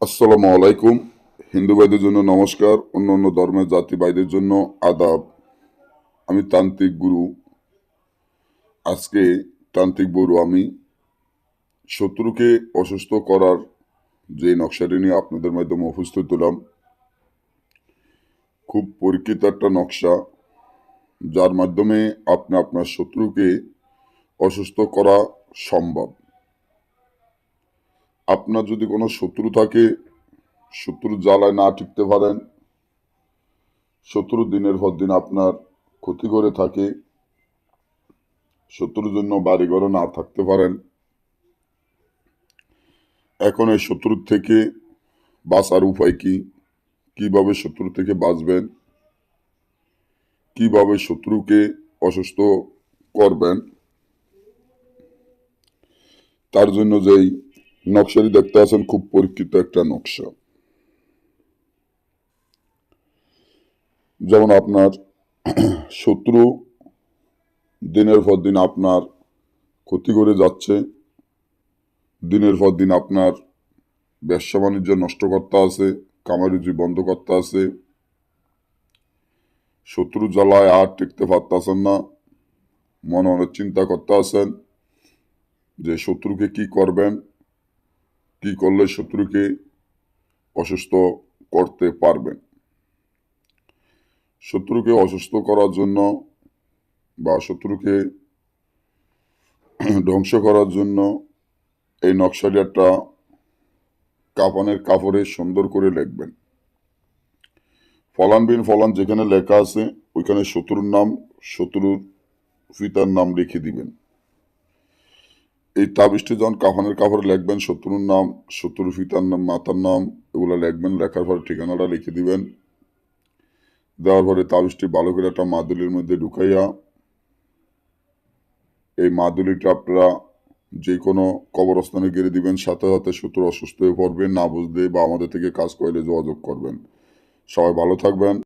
আসসালামু আলাইকুম। হিন্দু ভাইদের জন্য নমস্কার, অন্য অন্য ধর্মের জাতি ভাইদের জন্য আদাব। আমি তান্ত্রিক গুরু। আজকে তান্ত্রিক গুরু আমি। শত্রুকে অসুস্থ করার যে নকশাটি নিয়ে আপনাদের মাধ্যমে উপস্থিত হলাম, খুব পরীক্ষিত একটা নকশা, যার মাধ্যমে আপনি আপনার শত্রুকে অসুস্থ করা সম্ভব। আপনার যদি কোনো শত্রু থাকে, শত্রুর জ্বালায় না টিকতে পারেন শত্রু দিনের পর দিন আপনার ক্ষতি করে থাকে, শত্রুর জন্য বাড়িঘরে না থাকতে পারেন। এখন এই শত্রুর থেকে বাঁচার উপায় কি? কীভাবে শত্রু থেকে বাঁচবেন? কীভাবে শত্রুকে অসুস্থ করবেন? তার জন্য যেই নকশাটি দেখতে আছেন খুব পরীক্ষিত একটা নকশা। যেমন আপনার শত্রু দিনের পর দিন আপনার ক্ষতি করে যাচ্ছে, দিনের পর দিন আপনার ব্যবসা বাণিজ্য নষ্ট করতে আছে কামারুজি বন্ধ করতে আছে। শত্রু জ্বালায় আর টিকতে পারতেছেন না, মনে মনে চিন্তা করতে আছেন যে শত্রুকে কি করবেন? কি করলে শত্রুকে অসুস্থ করতে পারবেন? শত্রুকে অসুস্থ করার জন্য বা শত্রুকে ধ্বংস করার জন্য এই নকশাটি কাফানের কাপড়ে সুন্দর করে লিখবেন। ফলান বিন ফলান যেখানে লেখা আছে, ওইখানে শত্রুর নাম, শত্রুর পিতার নাম লিখে দিবেন। এই তাবিজটি যখন কাফানের কাপড়ে লিখবেন, শত্রুর নাম, শত্রুর পিতার নাম, মাতার নাম, এগুলো লিখবেন, লেখার পরে ঠিকানাটা লিখে দিবেন। দেওয়ার পরে তাবিজটি ভালো একটা মাদুলির মধ্যে ঢুকাইয়া, এই মাদুলিটা আপনারা যে কোনো কবরস্থানে গেড়ে দিবেন, সাথে সাথে শত্রু অসুস্থ হয়ে পড়বেন না বুঝলে বা আমাদের থেকে কাজ করলে যোগাযোগ করবেন। সবাই ভালো থাকবেন।